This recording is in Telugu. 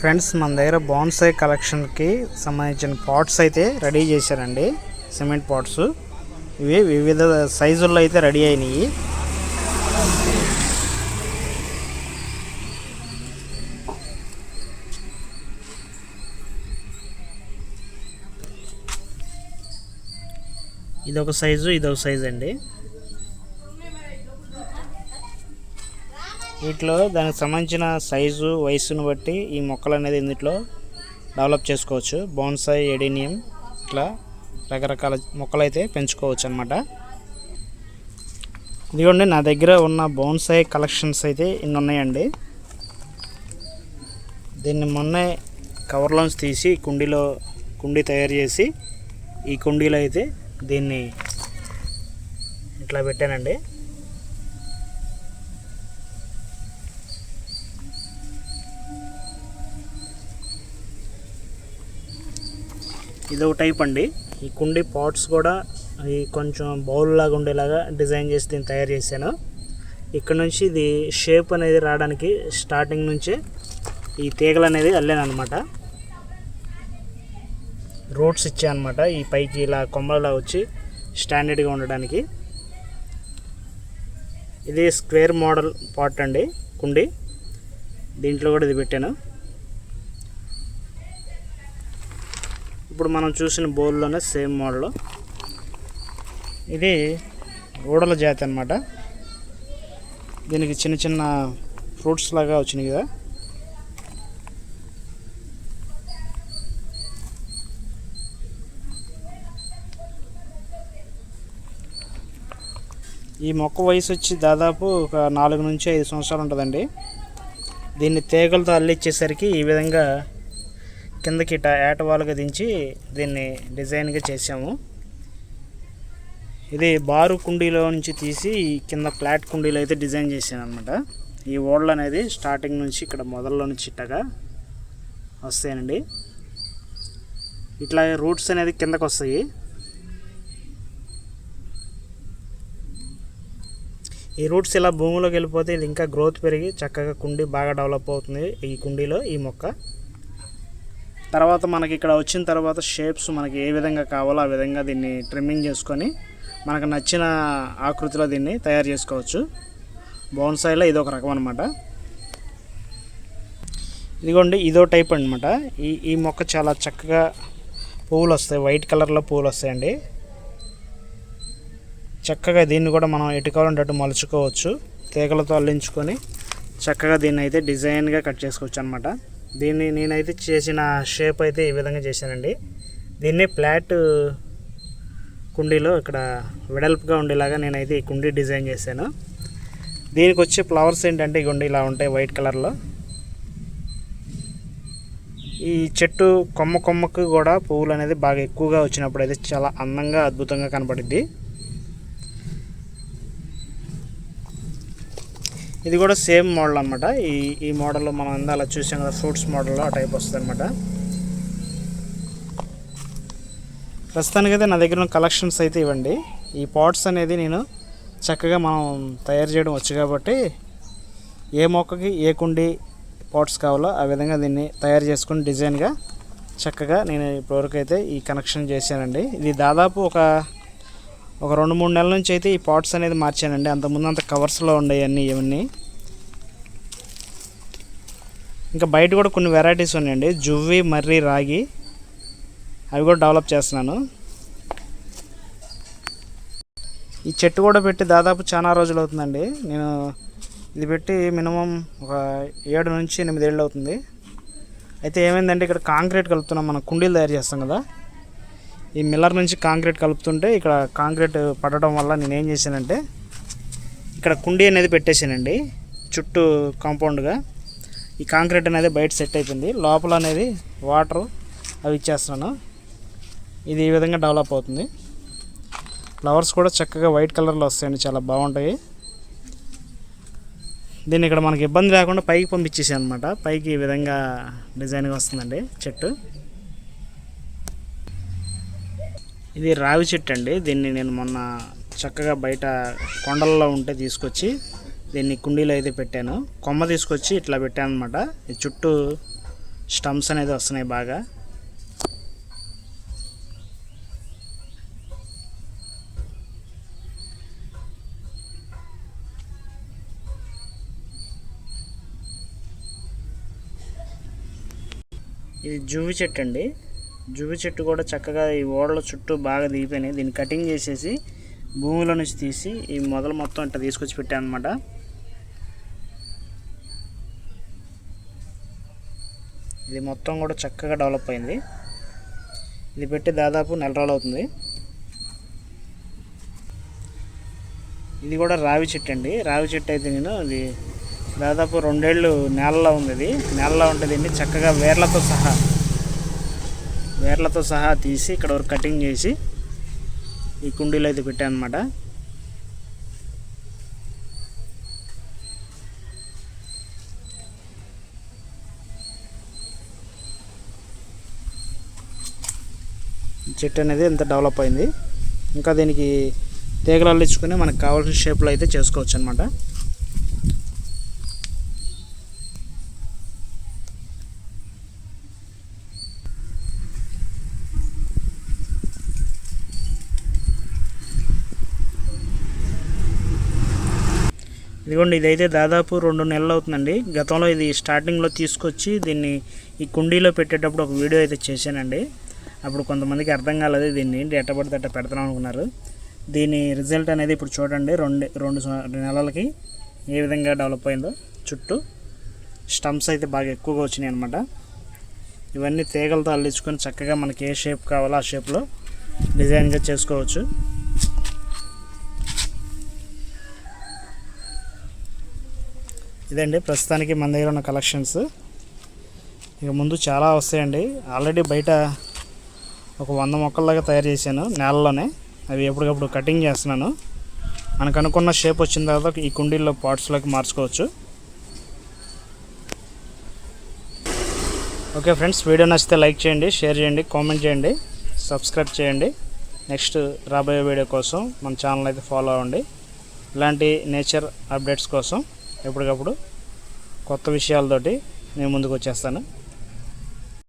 ఫ్రెండ్స్ మన దగ్గర బాన్సాయ్ కలెక్షన్కి సంబంధించిన పాట్స్ అయితే రెడీ చేశారండి. Cement pots. ఇవి వివిధ సైజుల్లో అయితే రెడీ అయినాయి. ఇదొక సైజు ఇదొక సైజు అండి వీటిలో దానికి సంబంధించిన సైజు వయసును బట్టి ఈ మొక్కలు అనేది ఇందులో డెవలప్ చేసుకోవచ్చు. బోన్సాయి ఎడినియం ఇట్లా రకరకాల మొక్కలు అయితే పెంచుకోవచ్చు అనమాట ఇదిగోండి నా దగ్గర ఉన్న బోన్సాయి కలెక్షన్స్ అయితే ఇన్ని ఉన్నాయండి. దీన్ని మొన్నే కవర్లోంచి తీసి కుండీలో కుండీ తయారు చేసి ఈ కుండీలో అయితే దీన్ని ఇట్లా పెట్టానండి. ఇది ఒక టైప్ అండి. ఈ కుండీ పాట్స్ కూడా ఈ కొంచెం బౌల్ లాగా ఉండేలాగా డిజైన్ చేసి దీన్ని తయారు చేశాను. ఇక్కడ నుంచి ఇది షేప్ అనేది రావడానికి స్టార్టింగ్ నుంచే ఈ తీగలు అనేది అల్లాను అనమాట రూట్స్ ఇచ్చాయన్నమాట. ఈ పైకి ఇలా కొమ్మలా వచ్చి స్టాండర్డ్గా ఉండడానికి. ఇది స్క్వేర్ మోడల్ పాట్ అండి కుండి. దీంట్లో కూడా ఇది పెట్టాను. ఇప్పుడు మనం చూసిన బోల్లోనే సేమ్ మోడల్. ఇది ఊడల జాతి అనమాట దీనికి చిన్న చిన్న ఫ్రూట్స్ లాగా వచ్చినాయి కదా. ఈ మొక్క వయసు వచ్చి దాదాపు ఒక నాలుగు నుంచి ఐదు సంవత్సరాలు ఉంటుందండి. దీన్ని తీగలతో అల్లిచ్చేసరికి ఈ విధంగా కిందకి ఇట ఏటవాలుగా దించి దీన్ని డిజైన్గా చేసాము ఇది బారు కుండీలో నుంచి తీసి కింద ఫ్లాట్ కుండీలో అయితే డిజైన్ చేశాను అనమాట ఈ ఓడలు అనేది స్టార్టింగ్ నుంచి ఇక్కడ మొదల్లో నుంచి ఇట్టగా వస్తాయండి. ఇట్లా రూట్స్ అనేది కిందకు వస్తాయి. ఈ రూట్స్ ఇలా భూమిలోకి వెళ్ళిపోతే ఇది ఇంకా గ్రోత్ పెరిగి చక్కగా కుండీ బాగా డెవలప్ అవుతుంది ఈ కుండీలో ఈ మొక్క. తర్వాత మనకి ఇక్కడ వచ్చిన తర్వాత షేప్స్ మనకి ఏ విధంగా కావాలో ఆ విధంగా దీన్ని ట్రిమ్మింగ్ చేసుకొని మనకు నచ్చిన ఆకృతిలో దీన్ని తయారు చేసుకోవచ్చు. బోన్సాయిలో ఇది ఒక రకం అనమాట ఇదిగోండి ఇదో టైప్ అనమాట ఈ ఈ మొక్క చాలా చక్కగా పువ్వులు వస్తాయి. వైట్ కలర్లో పువ్వులు వస్తాయండి. చక్కగా దీన్ని కూడా మనం ఎటు మలుచుకోవచ్చు. తీగలతో అల్లించుకొని చక్కగా దీన్ని అయితే డిజైన్గా కట్ చేసుకోవచ్చు అనమాట దీన్ని నేనైతే చేసిన షేప్ అయితే ఈ విధంగా చేశానండి. దీన్ని ఫ్లాట్ కుండీలో ఇక్కడ వెడల్పుగా ఉండేలాగా నేనైతే ఈ కుండీ డిజైన్ చేశాను. దీనికి వచ్చే ఫ్లవర్స్ ఏంటంటే ఇగోండి ఇలా ఉంటాయి వైట్ కలర్లో. ఈ చెట్టు కొమ్మ కొమ్మకు కూడా పువ్వులు అనేది బాగా ఎక్కువగా వచ్చినప్పుడు అయితే చాలా అందంగా అద్భుతంగా కనపడిద్ది. ఇది కూడా సేమ్ మోడల్ అనమాట ఈ ఈ మోడల్లో మనం ఇందాల చూసాం కదా ఫ్రూట్స్ మోడల్లో ఆ టైప్ వస్తుంది అనమాట ప్రస్తుతానికైతే నా దగ్గర ఉన్న కలెక్షన్స్ అయితే ఇవ్వండి. ఈ పాట్స్ అనేది నేను చక్కగా మనం తయారు చేయడం వచ్చు కాబట్టి ఏ మొక్కకి ఏ కుండి పాట్స్ కావాలో ఆ విధంగా దీన్ని తయారు చేసుకుని డిజైన్గా చక్కగా నేను ఇప్పటివరకు అయితే ఈ కనెక్షన్ చేశానండి. ఇది దాదాపు ఒక ఒక రెండు మూడు నెలల నుంచి అయితే ఈ పాట్స్ అనేది మార్చానండి. అంతకుముందు అంత కవర్స్లో ఉండేవి అన్నీ ఇవన్నీ. ఇంకా బయట కూడా కొన్ని వెరైటీస్ ఉన్నాయండి. జువ్వి మర్రి రాగి అవి కూడా డెవలప్ చేస్తున్నాను. ఈ చెట్టు కూడా పెట్టి దాదాపు చాలా రోజులు అవుతుందండి. నేను ఇది పెట్టి మినిమం ఒక ఏడు నుంచి ఎనిమిది ఏళ్ళు అవుతుంది. అయితే ఏమైందంటే ఇక్కడ కాంక్రీట్ కలుపుతున్నాం. మనం కుండీలు తయారు చేస్తాం కదా. ఈ మిల్లర్ నుంచి కాంక్రీట్ కలుపుతుంటే ఇక్కడ కాంక్రీట్ పడటం వల్ల నేను ఏం చేశానంటే ఇక్కడ కుండీ అనేది పెట్టేశానండి చుట్టూ కాంపౌండ్గా ఈ కాంక్రీట్ అనేది బయట సెట్ అయిపోయింది. లోపల అనేది వాటర్ అవి ఇచ్చేస్తున్నాను. ఇది ఈ విధంగా డెవలప్ అవుతుంది. ఫ్లవర్స్ కూడా చక్కగా వైట్ కలర్లో వస్తాయండి చాలా బాగుంటాయి. దీన్ని ఇక్కడ మనకి ఇబ్బంది లేకుండా పైకి పంపించేసాను అనమాట పైకి ఈ విధంగా డిజైన్గా వస్తుందండి చెట్టు. ఇది రావి చెట్టు అండి. దీన్ని నేను మొన్న చక్కగా బయట కొండల్లో ఉంటే తీసుకొచ్చి దీన్ని కుండీలో అయితే పెట్టాను. కొమ్మ తీసుకొచ్చి ఇట్లా పెట్టాను అనమాట ఈ చుట్టూ స్టమ్స్ అనేది వస్తున్నాయి బాగా. ఇది జువ్వి చెట్టు అండి. జువ్వి చెట్టు కూడా చక్కగా ఈ ఓడల చుట్టూ బాగా దిగిపోయినాయి. దీన్ని కటింగ్ చేసేసి భూమిలో నుంచి తీసి ఈ మొదలు మొత్తం ఇట్లా తీసుకొచ్చి పెట్టాను అనమాట ఇది మొత్తం కూడా చక్కగా డెవలప్ అయింది. ఇది పెట్టి దాదాపు నెల రోజులు అవుతుంది. ఇది కూడా రావి చెట్టు అండి. రావి చెట్టు అయితే నేను ఇది దాదాపు రెండేళ్ళు నేలలో ఉంది ఇది. నేలలో ఉంటుంది చక్కగా వేర్లతో సహా వేర్లతో సహా తీసి ఇక్కడ వరకు కటింగ్ చేసి ఈ కుండీలో అయితే పెట్టాను అనమాట చెట్టు అనేది ఎంత డెవలప్ అయింది. ఇంకా దీనికి తీగలు అల్లించుకొని మనకు కావాల్సిన షేప్లో అయితే చేసుకోవచ్చు అనమాట ఇదిగోండి ఇదైతే దాదాపు రెండు నెలలు అవుతుందండి. గతంలో ఇది స్టార్టింగ్లో తీసుకొచ్చి దీన్ని ఈ కుండీలో పెట్టేటప్పుడు ఒక వీడియో అయితే చేశానండి. అప్పుడు కొంతమందికి అర్థం కాలేదు దీన్ని డేటా ఎట్ట పడితే అట్ట పెడతాం అనుకున్నారు. దీని రిజల్ట్ అనేది ఇప్పుడు చూడండి రెండు రెండు రెండు నెలలకి ఏ విధంగా డెవలప్ అయిందో. చుట్టూ స్టంప్స్ అయితే బాగా ఎక్కువగా వచ్చినాయి అనమాట ఇవన్నీ తీగలతో అల్లించుకొని చక్కగా మనకి ఏ షేప్ కావాలో ఆ షేప్లో డిజైన్గా చేసుకోవచ్చు. ఇదండి ప్రస్తుతానికి మన దగ్గర ఉన్న కలెక్షన్స్ ఇక ముందు చాలా వస్తాయండి. ఆల్రెడీ బయట ఒక వంద మొక్కల్లాగా తయారు చేశాను నేలలోనే. అవి ఎప్పటికప్పుడు కటింగ్ చేస్తున్నాను. మనకు అనుకున్న షేప్ వచ్చిన తర్వాత ఈ కుండీల్లో పాట్స్లోకి మార్చుకోవచ్చు. ఓకే ఫ్రెండ్స్ వీడియో నచ్చితే లైక్ చేయండి షేర్ చేయండి కామెంట్ చేయండి సబ్స్క్రైబ్ చేయండి. నెక్స్ట్ రాబోయే వీడియో కోసం మన ఛానల్ అయితే ఫాలో అవ్వండి. ఇలాంటి నేచర్ అప్డేట్స్ కోసం ఎప్పటికప్పుడు కొత్త విషయాలతోటి నేను ముందుకు వచ్చేస్తాను